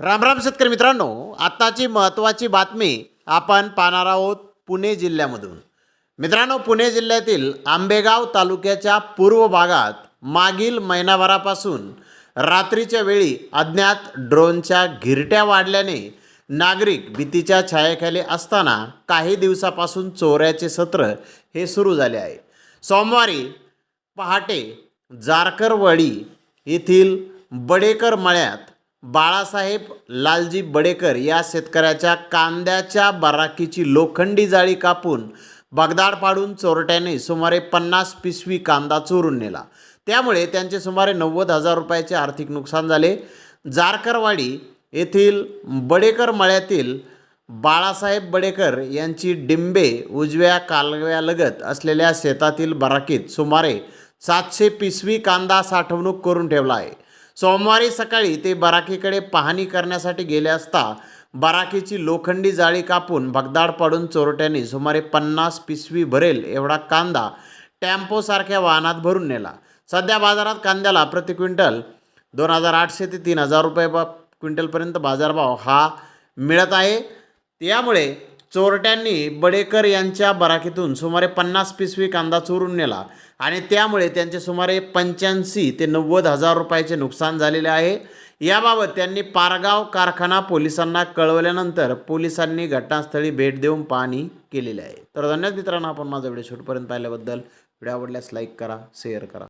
रामराम शेतकरी मित्रांनो आत्ताची महत्त्वाची बातमी आपण पाहणार आहोत पुणे जिल्ह्यामधून. मित्रांनो पुणे जिल्ह्यातील आंबेगाव तालुक्याच्या पूर्व भागात मागील महिनाभरापासून रात्रीच्या वेळी अज्ञात ड्रोनच्या घिरट्या वाढल्याने नागरिक भीतीच्या छायेखाली असताना काही दिवसापासून चोऱ्याचे सत्र हे सुरू झाले आहे. सोमवारी पहाटे जारकरवाडी येथील बडेकर मळ्यात बाळासाहेब लालजी बडेकर या शेतकऱ्याच्या कांद्याच्या बराकीची लोखंडी जाळी कापून बगदाड पाडून चोरट्याने सुमारे पन्नास पिशवी कांदा चोरून नेला. त्यामुळे त्यांचे सुमारे नव्वद हजार रुपयाचे आर्थिक नुकसान झाले. जारकरवाडी येथील बडेकर मळ्यातील बाळासाहेब बडेकर यांची डिंबे उजव्या कालव्यालगत असलेल्या शेतातील बराकीत सुमारे सातशे पिशवी कांदा साठवणूक करून ठेवला आहे. सोमवारी सकाळी ते बराकीकडे पाहणी करण्यासाठी गेले असता बराकीची लोखंडी जाळी कापून भगदाड पाडून चोरट्यांनी सुमारे पन्नास पिशवी भरेल एवढा कांदा टॅम्पोसारख्या वाहनात भरून नेला. सध्या बाजारात कांद्याला प्रति क्विंटल दोन हजार आठशे ते तीन हजार रुपये बा क्विंटलपर्यंत बाजारभाव हा मिळत आहे. त्यामुळे चोरट्यांनी बडेकर यांच्या बराकीतून सुमारे पन्नास पिसवी कांदा चोरून नेला आणि त्यामुळे त्यांचे सुमारे पंच्याऐंशी ते नव्वद हजार रुपयाचे नुकसान झालेले आहे. याबाबत त्यांनी पारगाव कारखाना पोलिसांना कळवल्यानंतर पोलिसांनी घटनास्थळी भेट देऊन पाहणी केलेली आहे. तर धन्यवाद मित्रांनो आपण माझा व्हिडिओ शेवटपर्यंत पाहिल्याबद्दल. व्हिडिओ आवडल्यास लाईक करा शेअर करा.